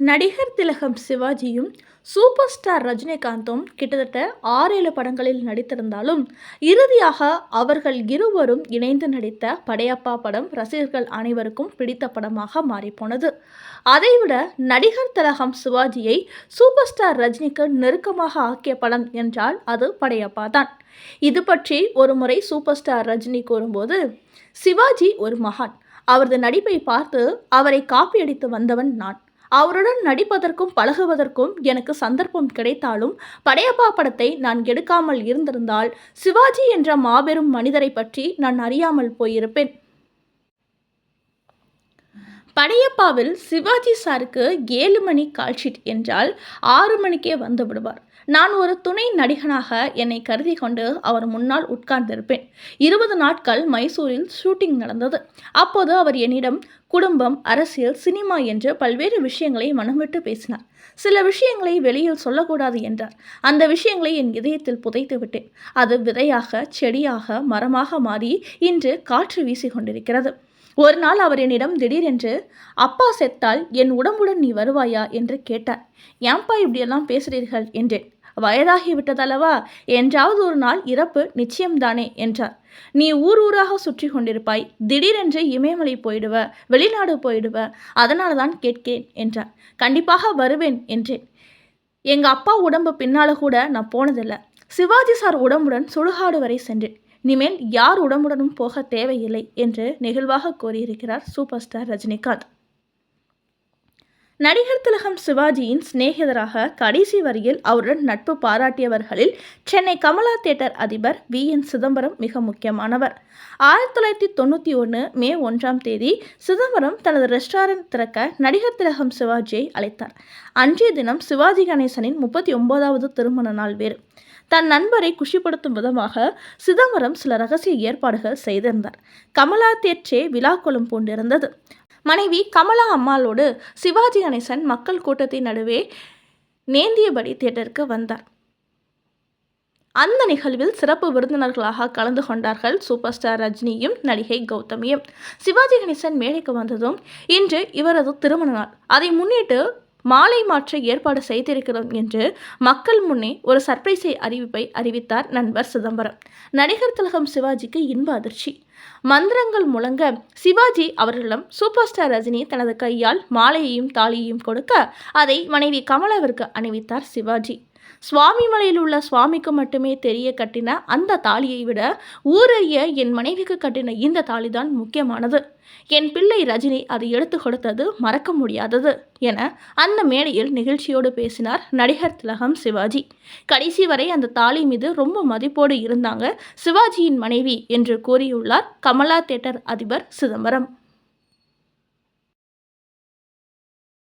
நடிகர் திலகம் சிவாஜியும் super star ரஜினிகாந்தும் கிட்டத்தட்ட ஆறேழு படங்களில் நடித்திருந்தாலும் இறுதியாக அவர்கள் இருவரும் இணைந்து நடித்த படையப்பா படம் ரசிகர்கள் அனைவருக்கும் பிடித்த படமாக மாறிப்போனது. அதைவிட நடிகர் திலகம் சிவாஜியை சூப்பர் ஸ்டார் ரஜினிக்கு நெருக்கமாக ஆக்கிய படம் என்றால் அது படையப்பா தான். இது பற்றி ஒரு முறை சூப்பர் ஸ்டார் ரஜினி கூறும்போது சிவாஜி ஒரு மகான். அவரது நடிப்பை பார்த்து அவரை காப்பியடித்து வந்தவன் நான். அவருடன் நடிப்பதற்கும் பழகுவதற்கும் எனக்கு சந்தர்ப்பம் கிடைத்தாலும் படையப்பா படத்தை நான் எடுக்காமல் இருந்திருந்தால் சிவாஜி என்ற மாபெரும் மனிதரை பற்றி நான் அறியாமல் போயிருப்பேன். படையப்பாவில் சிவாஜி சாருக்கு ஏழு மணி கால்ஷீட் என்றால் ஆறு மணிக்கே வந்து விடுவார். நான் ஒரு துணை நடிகனாக என்னை கருதி கொண்டு அவர் முன்னால் உட்கார்ந்திருப்பேன். இருபது நாட்கள் மைசூரில் ஷூட்டிங் நடந்தது. அப்போது அவர் என்னிடம் குடும்பம் அரசியல் சினிமா என்று பல்வேறு விஷயங்களை மனம் விட்டு பேசினார். சில விஷயங்களை வெளியில் சொல்லக்கூடாது என்றார். அந்த விஷயங்களை என் இதயத்தில் புதைத்து விட்டேன். அது விதையாக செடியாக மரமாக மாறி இன்று காற்று வீசிக்கொண்டிருக்கிறது ஒரு நாள் அவர் என்னிடம் திடீரென்று அப்பா செத்தால் என் உடம்புடன் நீ வருவாயா? என்று கேட்டார். ஏன்பா இப்படியெல்லாம் பேசுகிறீர்கள் என்றேன். வயதாகி விட்டதல்லவா? என்றாவது ஒரு நாள் இறப்பு நிச்சயம்தானே? என்றார். நீ ஊர் ஊராக சுற்றி கொண்டிருப்பாய். திடீரென்று இமயமலை போயிடுவ வெளிநாடு போயிடுவ அதனால தான் கேட்கேன் என்றார். கண்டிப்பாக வருவேன் என்றேன். எங்கள் அப்பா உடம்பு பின்னால் கூட நான் போனதில்லை. சிவாஜி சார் உடம்புடன் சுடுகாடு வரை சென்றேன். இனிமேல் யார் உடம்புடனும் போக தேவையில்லை என்று நெகிழ்வாக கூறியிருக்கிறார் சூப்பர் ஸ்டார் ரஜினிகாந்த். நடிகர் திலகம் சிவாஜியின் சிநேகிதராக கடைசி வரியில் அவருடன் நட்பு பாராட்டியவர்களில் சென்னை கமலா தியேட்டர் அதிபர் வி. என். சிதம்பரம் மிக முக்கியமானவர். ஆயிரத்தி தொள்ளாயிரத்தி தொண்ணூற்றி ஒன்று மே ஒன்றாம் தேதி சிதம்பரம் தனது ரெஸ்டாரண்ட் திறக்க நடிகர் திலகம் சிவாஜியை அழைத்தார். அன்றைய தினம் சிவாஜி கணேசனின் முப்பத்தி ஒன்பதாவது திருமண நாள் வேறு. தன் நண்பரை குஷிப்படுத்தும் விதமாக சிதம்பரம் சில ரகசிய ஏற்பாடுகள் செய்திருந்தார். கமலா தேர்ச்சே விழாக்கோலம் பூண்டிருந்தது மனைவி கமலா அம்மாளோடு சிவாஜி கணேசன் மக்கள் கூட்டத்தின் நடுவே நேந்தியபடி தேட்டருக்கு வந்தார். அந்த நிகழ்வில் சிறப்பு விருந்தினர்களாக கலந்து கொண்டார்கள் சூப்பர் ஸ்டார் ரஜினியும் நடிகை கௌதமியும். சிவாஜி கணேசன் மேடைக்கு வந்ததும் இன்று இவரது திருமண நாள். அதை முன்னிட்டு மாலை மாற்ற ஏற்பாடு செய்திருக்கிறோம் என்று மக்கள் முன்னே ஒரு சர்ப்ரைஸை அறிவிப்பை அறிவித்தார் நண்பர் சிதம்பரம். நடிகர் திலகம் சிவாஜிக்கு இன்ப அதிர்ச்சி. மந்திரங்கள் முழங்க சிவாஜி அவர்களிடம் சூப்பர் ஸ்டார் ரஜினி தனது கையால் மாலையையும் தாலியையும் கொடுக்க அதை மனைவி கமலாவிற்கு அணிவித்தார் சிவாஜி. சுவாமி மலையில் உள்ள சுவாமிக்கு மட்டுமே தெரிய கட்டின அந்த தாலியை விட ஊரறிய என் மனைவிக்கு கட்டின இந்த தாலிதான் முக்கியமானது. என் பிள்ளை ரஜினி அதை எடுத்து கொடுத்தது மறக்க முடியாதது என அந்த மேடையில் நிகழ்ச்சியோடு பேசினார் நடிகர் திலகம் சிவாஜி. கடைசி வரை அந்த தாலி மீது ரொம்ப மதிப்போடு இருந்தாங்க சிவாஜியின் மனைவி என்று கூறியுள்ளார் கமலா தேட்டர் அதிபர் சிதம்பரம்.